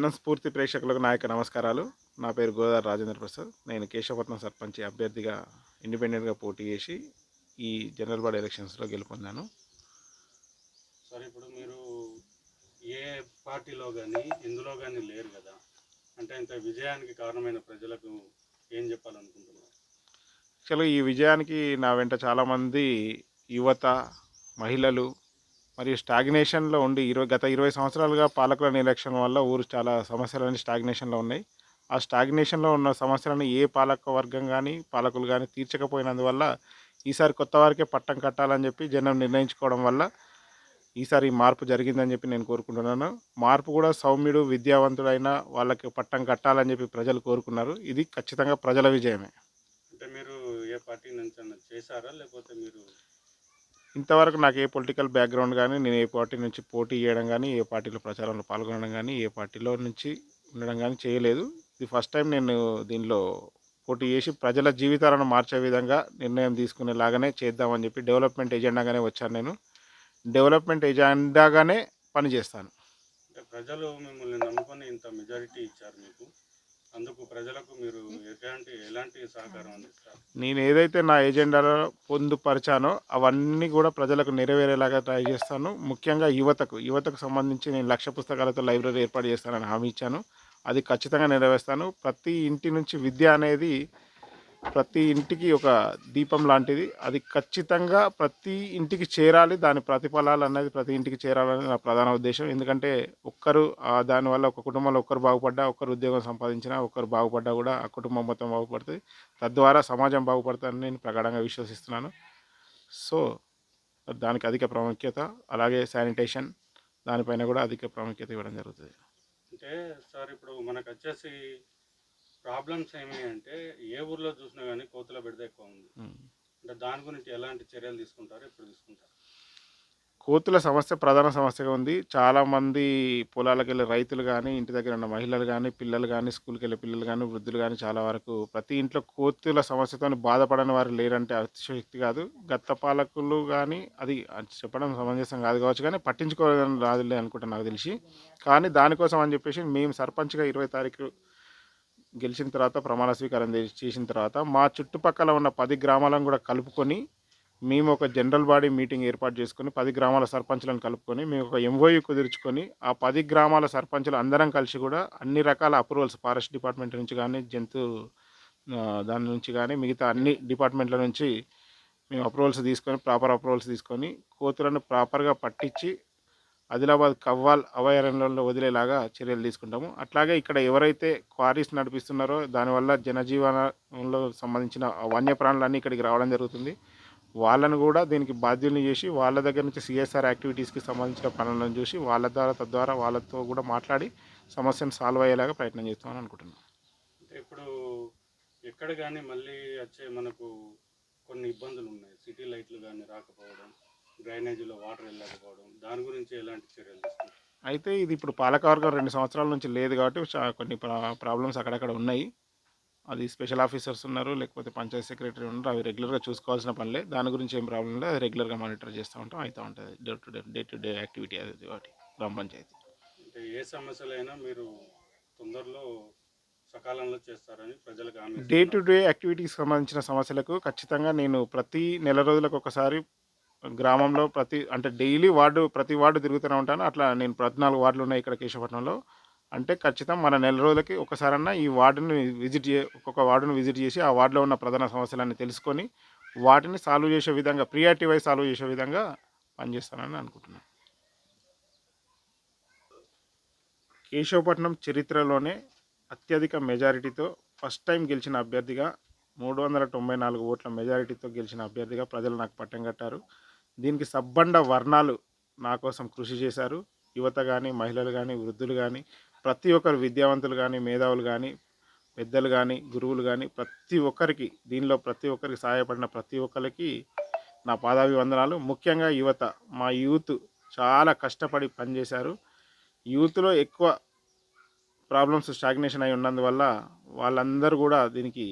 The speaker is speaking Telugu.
జనం స్ఫూర్తి ప్రేక్షకులకు నా యొక్క నమస్కారాలు. నా పేరు గోదావరి రాజేంద్ర ప్రసాద్. నేను కేశవపట్నం సర్పంచ్ అభ్యర్థిగా ఇండిపెండెంట్గా పోటీ చేసి ఈ జనరల్ బాడీ ఎలక్షన్స్లో గెలుపొందాను. సార్ ఇప్పుడు మీరు ఏ పార్టీలో కానీ ఇందులో కానీ లేరు కదా. అంటే ఇంత విజయానికి కారణమైన ప్రజలకు ఏం చెప్పాలనుకుంటున్నారు? యాక్చువల్గా ఈ విజయానికి నా వెంట చాలామంది యువత మహిళలు మరియు స్టాగ్నేషన్లో ఉండి ఇరవై గత ఇరవై సంవత్సరాలుగా పాలకుల నిర్లక్ష్యం వల్ల ఊరు చాలా సమస్యలని స్టాగ్నేషన్లో ఉన్నాయి. ఆ స్టాగ్నేషన్లో ఉన్న సమస్యలను ఏ పాలక వర్గం కానీ పాలకులు కానీ తీర్చకపోయినందువల్ల ఈసారి కొత్త వారికే పట్టం కట్టాలని చెప్పి జనం నిర్ణయించుకోవడం వల్ల ఈసారి ఈ మార్పు జరిగిందని చెప్పి నేను కోరుకుంటున్నాను. మార్పు కూడా సౌమ్యుడు విద్యావంతుడైన వాళ్ళకి పట్టం కట్టాలని చెప్పి ప్రజలు కోరుకున్నారు. ఇది ఖచ్చితంగా ప్రజల విజయమే. అంటే మీరు ఏ పార్టీ నుంచి చేశారా? లేకపోతే మీరు ఇంతవరకు నాకు ఏ పొలిటికల్ బ్యాక్గ్రౌండ్ కానీ నేను ఏ పార్టీ నుంచి పోటీ చేయడం కానీ ఏ పార్టీలో ప్రచారంలో పాల్గొనడం కానీ ఏ పార్టీలో నుంచి ఉండడం కానీ చేయలేదు. ఇది ఫస్ట్ టైం నేను దీనిలో పోటీ చేసి ప్రజల జీవితాలను మార్చే విధంగా నిర్ణయం తీసుకునేలాగానే చేద్దామని చెప్పి డెవలప్మెంట్ ఎజెండాగానే వచ్చాను నేను. డెవలప్మెంట్ ఎజెండాగానే పనిచేస్తాను. ప్రజలు మిమ్మల్ని నమ్ముకొని ఇంత మెజారిటీ ఇచ్చారు మీకు. అందుకు ప్రజలకు మీరు ఎలాంటి ఎలాంటి సహకారం అందిస్తారు? నేను ఏదైతే నా ఎజెండాలో పొందుపరిచానో అవన్నీ కూడా ప్రజలకు నెరవేరేలాగా ట్రై చేస్తాను. ముఖ్యంగా యువతకు యువతకు సంబంధించి నేను లక్ష పుస్తకాలతో లైబ్రరీ ఏర్పాటు చేస్తానని హామీ ఇచ్చాను. అది ఖచ్చితంగా నెరవేరుస్తాను. ప్రతి ఇంటి నుంచి విద్య అనేది ప్రతి ఇంటికి ఒక దీపం లాంటిది. అది ఖచ్చితంగా ప్రతి ఇంటికి చేరాలి. దాని ప్రతిఫలాలు అనేది ప్రతి ఇంటికి చేరాలని నా ప్రధాన ఉద్దేశం. ఎందుకంటే ఒక్కరు దానివల్ల ఒక కుటుంబంలో ఒక్కరు బాగుపడ్డా ఒక్కరు ఉద్యోగం సంపాదించినా ఒక్కరు బాగుపడ్డా కూడా ఆ కుటుంబం మొత్తం బాగుపడుతుంది. తద్వారా సమాజం బాగుపడుతుందని నేను ప్రగాఢంగా విశ్వసిస్తున్నాను. సో దానికి అధిక ప్రాముఖ్యత అలాగే శానిటేషన్ దానిపైన కూడా అధిక ప్రాముఖ్యత ఇవ్వడం జరుగుతుంది. అంటే సార్ ఇప్పుడు మనకు వచ్చేసి ప్రాబ్లమ్స్ ఏమి అంటే ఏ ఊర్లో చూసినా కానీ కోతుల బిడద ఎక్కువ ఉంది. అంటే దాని గురించి ఎలాంటి చర్యలు తీసుకుంటారు ఎప్పుడు తీసుకుంటారు? కోతుల సమస్య ప్రధాన సమస్యగా ఉంది. చాలామంది పొలాలకు వెళ్ళే రైతులు కానీ ఇంటి దగ్గర ఉన్న మహిళలు కానీ పిల్లలు కానీ స్కూల్కి వెళ్ళే పిల్లలు కానీ వృద్ధులు కానీ చాలా వరకు ప్రతి ఇంట్లో కోతుల సమస్యతో బాధపడని వారు లేరంటే అతిశక్తి కాదు. గత పాలకులు కానీ అది చెప్పడం సమంజసం కాదు కావచ్చు కానీ పట్టించుకోవాలని రాదులే అనుకుంటా నాకు తెలిసి. కానీ దానికోసం అని చెప్పేసి మేము సర్పంచ్గా ఇరవై తారీఖు గెలిచిన తర్వాత ప్రమాణ స్వీకారం చేసిన తర్వాత మా చుట్టుపక్కల ఉన్న పది గ్రామాలను కూడా కలుపుకొని మేము ఒక జనరల్ బాడీ మీటింగ్ ఏర్పాటు చేసుకొని పది గ్రామాల సర్పంచులను కలుపుకొని మేము ఒక ఎంఓయూ కుదుర్చుకొని ఆ పది గ్రామాల సర్పంచులు అందరం కలిసి కూడా అన్ని రకాల అప్రూవల్స్ ఫారెస్ట్ డిపార్ట్మెంట్ నుంచి కానీ జంతు దాని నుంచి కానీ మిగతా అన్ని డిపార్ట్మెంట్ల నుంచి మేము అప్రూవల్స్ తీసుకొని ప్రాపర్ అప్రూవల్స్ తీసుకొని కోతులను ప్రాపర్గా పట్టించి ఆదిలాబాద్ కవ్వాల్ అభయారణ్యంలో వదిలేలాగా చర్యలు తీసుకుంటాము. అట్లాగే ఇక్కడ ఎవరైతే క్వారీస్ నడిపిస్తున్నారో దానివల్ల జనజీవనంలో సంబంధించిన వన్యప్రాణులన్నీ ఇక్కడికి రావడం జరుగుతుంది. వాళ్ళను కూడా దీనికి బాధ్యుల్ని చేసి వాళ్ళ దగ్గర నుంచి సిఎస్ఆర్ యాక్టివిటీస్కి సంబంధించిన పనులను చూసి వాళ్ళ ద్వారా తద్వారా వాళ్ళతో కూడా మాట్లాడి సమస్యను సాల్వ్ అయ్యేలాగా ప్రయత్నం చేస్తామని అనుకుంటున్నాను అంటే ఇప్పుడు ఎక్కడ కానీ మళ్ళీ వచ్చే మనకు కొన్ని ఇబ్బందులు ఉన్నాయి. సిటీ లైట్లు కానీ రాకపోవడం డ్రైనేజీలో వాటర్ వెళ్ళకపోవడం దాని గురించి ఎలాంటి చర్యలు తీసుకుంటారు? అయితే ఇది ఇప్పుడు పాలకవర్గం రెండు సంవత్సరాల నుంచి లేదు కాబట్టి కొన్ని ప్రాబ్లమ్స్ అక్కడక్కడ ఉన్నాయి. అది స్పెషల్ ఆఫీసర్స్ ఉన్నారు లేకపోతే పంచాయత్ సెక్రటరీ ఉన్నారు అవి రెగ్యులర్గా చూసుకోవాల్సిన పనిలే. దాని గురించి ఏం ప్రాబ్లం లేదు అది రెగ్యులర్గా మానిటర్ చేస్తూ ఉంటాం అవుతూ ఉంటుంది. Day to day day to day activity అది ఒకటి గ్రామ పంచాయతీ. అంటే ఏ సమస్యలైనా మీరు తొందరలో సకాలంలో చేస్తారని ప్రజలకు డే టు. డే యాక్టివిటీకి సంబంధించిన సమస్యలకు ఖచ్చితంగా నేను ప్రతి నెల రోజులకు ఒకసారి గ్రామంలో ప్రతి అంటే డైలీ వార్డు ప్రతి వార్డు తిరుగుతూనే ఉంటాను. అట్లా నేను పద్నాలుగు వార్డులు ఉన్నాయి ఇక్కడ కేశవపట్నంలో. అంటే ఖచ్చితం మన నెల రోజులకి ఒకసారన్నా ఈ వార్డుని విజిట్ చే ఒక్కొక్క వార్డును విజిట్ చేసి ఆ వార్డులో ఉన్న ప్రధాన సమస్యలన్నీ తెలుసుకొని వాటిని సాల్వ్ చేసే విధంగా ప్రియారిటీ వైజ్ సాల్వ్ చేసే విధంగా పనిచేస్తానని అనుకుంటున్నాను. కేశవపట్నం చరిత్రలోనే అత్యధిక మెజారిటీతో ఫస్ట్ టైం గెలిచిన అభ్యర్థిగా మూడు వందల తొంభై నాలుగు ఓట్ల మెజారిటీతో గెలిచిన అభ్యర్థిగా ప్రజలు నాకు పట్టం కట్టారు. దీనికి సబ్బండ వర్ణాలు నా కోసం కృషి చేశారు. యువత కానీ మహిళలు కానీ వృద్ధులు కానీ ప్రతి ఒక్కరు విద్యావంతులు కానీ మేధావులు కానీ పెద్దలు కానీ గురువులు కానీ ప్రతి ఒక్కరికి దీనిలో ప్రతి ఒక్కరికి సహాయపడిన ప్రతి ఒక్కరికి నా పాదాభివందనాలు. ముఖ్యంగా యువత మా యూత్ చాలా కష్టపడి పనిచేశారు. యూత్లో ఎక్కువ ప్రాబ్లమ్స్ స్టాగ్నేషన్ అయి ఉన్నందువల్ల వాళ్ళందరూ కూడా దీనికి